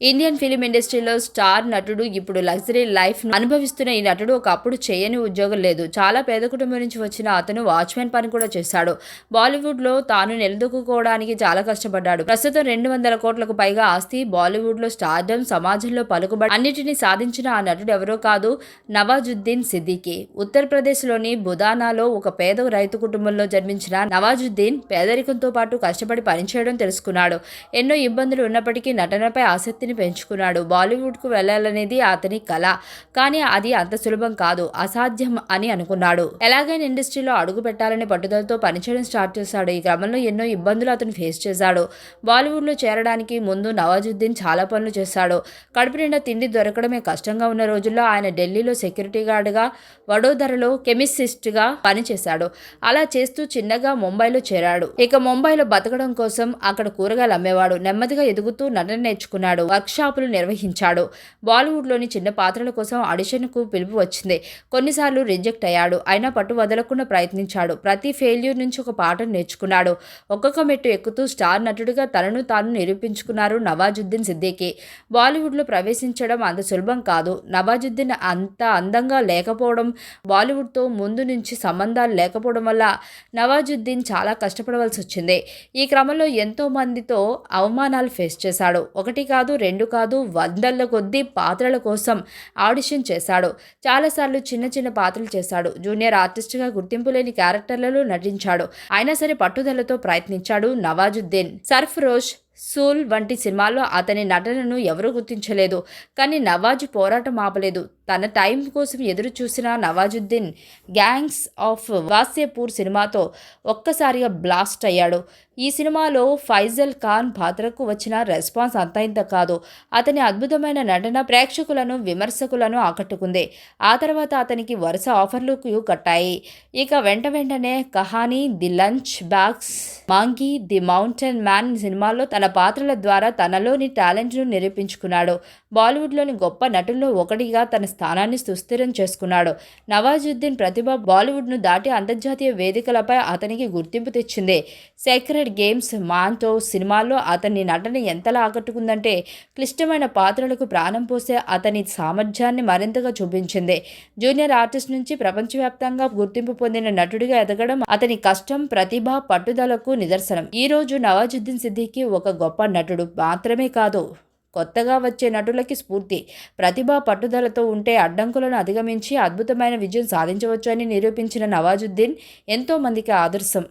Indian film ఇండస్ట్రీలో star నటుడు ఇప్పుడు లగ్జరీ లైఫ్ అనుభవిస్తున్న ఈ నటుడు ఒకప్పుడు చేయని ఉద్యోగం లేదు. చాలా పేద కుటుంబం నుంచి వచ్చిన అతను వాచ్మెన్ పని కూడా చేశాడు. బాలీవుడ్లో తాను నిలదొక్కుకోవడానికి చాలా కష్టపడ్డాడు. ప్రస్తుతం రెండు వందల కోట్లకు పైగా ఆస్తి బాలీవుడ్లో స్టార్డమ్ సమాజంలో పలుకుబడి అన్నిటినీ సాధించిన ఆ నటుడు ఎవరో కాదు నవాజుద్దీన్ సిద్దికీ. ఉత్తరప్రదేశ్లోని బుదానాలో ఒక పేద రైతు కుటుంబంలో జన్మించిన నవాజుద్దీన్ పేదరికంతో పాటు కష్టపడి పనిచేయడం తెలుసుకున్నాడు. ఎన్నో ఇబ్బందులు ఉన్నప్పటికీ నటనపై ఆసక్తి ఆసక్తిని పెంచుకున్నాడు. బాలీవుడ్కు వెళ్ళాలనేది అతని కళ కానీ అది అంత సులభం కాదు అసాధ్యం అని అనుకున్నాడు. ఎలాగైనా ఇండస్ట్రీలో అడుగు పెట్టాలని పట్టుదలతో పనిచేయడం స్టార్ట్ చేశాడు. ఈ క్రమంలో ఎన్నో ఇబ్బందులు అతను ఫేస్ చేశాడు. బాలీవుడ్లో చేరడానికి ముందు నవాజుద్దీన్ చాలా పనులు చేశాడు. కడుపు నిండా తిండి దొరకడమే కష్టంగా ఉన్న రోజుల్లో ఆయన ఢిల్లీలో సెక్యూరిటీ గార్డుగా వడోదరలో కెమిసిస్ట్గా పనిచేశాడు. అలా చేస్తూ చిన్నగా ముంబైలో చేరాడు. ఇక ముంబైలో బతకడం కోసం అక్కడ కూరగాయలు అమ్మేవాడు. నెమ్మదిగా ఎదుగుతూ నటన నేర్చుకున్నాడు. వర్క్షాపులు నిర్వహించాడు. బాలీవుడ్లోని చిన్న పాత్రల కోసం ఆడిషన్కు పిలుపు వచ్చింది. కొన్నిసార్లు రిజెక్ట్ అయ్యాడు. అయినా పట్టు వదలకుండా ప్రయత్నించాడు. ప్రతి ఫెయిల్యూర్ నుంచి ఒక పాఠం నేర్చుకున్నాడు. ఒక్కొక్క మెట్టు ఎక్కుతూ స్టార్ నటుడిగా తనను తాను నిరూపించుకున్నారు నవాజుద్దీన్ సిద్దికి బాలీవుడ్లో ప్రవేశించడం అంత సులభం కాదు. నవాజుద్దీన్ అంత అందంగా లేకపోవడం బాలీవుడ్తో ముందు నుంచి సంబంధాలు లేకపోవడం వల్ల నవాజుద్దీన్ చాలా కష్టపడవలసి వచ్చింది. ఈ క్రమంలో ఎంతో మందితో అవమానాలు ఫేస్ చేశాడు. ఒకటి కాదు రెండు కాదు వందల కొద్దీ పాత్రల కోసం ఆడిషన్ చేశాడు. చాలాసార్లు చిన్న చిన్న పాత్రలు చేశాడు. జూనియర్ ఆర్టిస్ట్గా గుర్తింపు లేని క్యారెక్టర్లలో నటించాడు. అయినా సరే పట్టుదలతో ప్రయత్నించాడు నవాజుద్దీన్. సర్ఫరోజ్ సూల్ వంటి సినిమాల్లో అతని నటనను ఎవరూ గుర్తించలేదు. కానీ నవాజ్ పోరాటం ఆపలేదు. తన టైం కోసం ఎదురు చూసిన నవాజుద్దీన్ గ్యాంగ్స్ ఆఫ్ వాసేపూర్ సినిమాతో ఒక్కసారిగా బ్లాస్ట్ అయ్యాడు. ఈ సినిమాలో ఫైజల్ ఖాన్ పాత్రకు వచ్చిన రెస్పాన్స్ అంత ఇంత కాదు. అతని అద్భుతమైన నటన ప్రేక్షకులను విమర్శకులను ఆకట్టుకుంది. ఆ తర్వాత అతనికి వరుస ఆఫర్లు కట్టాయి. ఇక వెంట వెంటనే Kahaani the lunchbox Manjhi the mountain man సినిమాల్లో తన పాత్రల ద్వారా తనలోని టాలెంట్ను నిరూపించుకున్నాడు. బాలీవుడ్లోని గొప్ప నటుల్లో ఒకటిగా తన స్థానాన్ని సుస్థిరం చేసుకున్నాడు. నవాజుద్దీన్ ప్రతిభ బాలీవుడ్ను దాటి అంతర్జాతీయ వేదికలపై అతనికి గుర్తింపు తెచ్చింది. సెక్రెడ్ గేమ్స్ మాంటో సినిమాల్లో అతని నటన ఎంతలా ఆకట్టుకుందంటే క్లిష్టమైన పాత్రలకు ప్రాణం పోసే అతని సామర్థ్యాన్ని మరింతగా చూపించింది. జూనియర్ ఆర్టిస్ట్ నుంచి ప్రపంచవ్యాప్తంగా గుర్తింపు పొందిన నటుడిగా ఎదగడం అతని కష్టం ప్రతిభ పట్టుదలకు నిదర్శనం. ఈ రోజు నవాజుద్దీన్ సిద్దికి ఒక గొప్ప నటుడు మాత్రమే కాదు కొత్తగా వచ్చే నటులకి స్ఫూర్తి ప్రతిభ పట్టుదలతో ఉంటే అడ్డంకులను అధిగమించి అద్భుతమైన విజయం సాధించవచ్చు అని నిరూపించిన నవాజుద్దీన్ ఎంతోమందికి ఆదర్శం.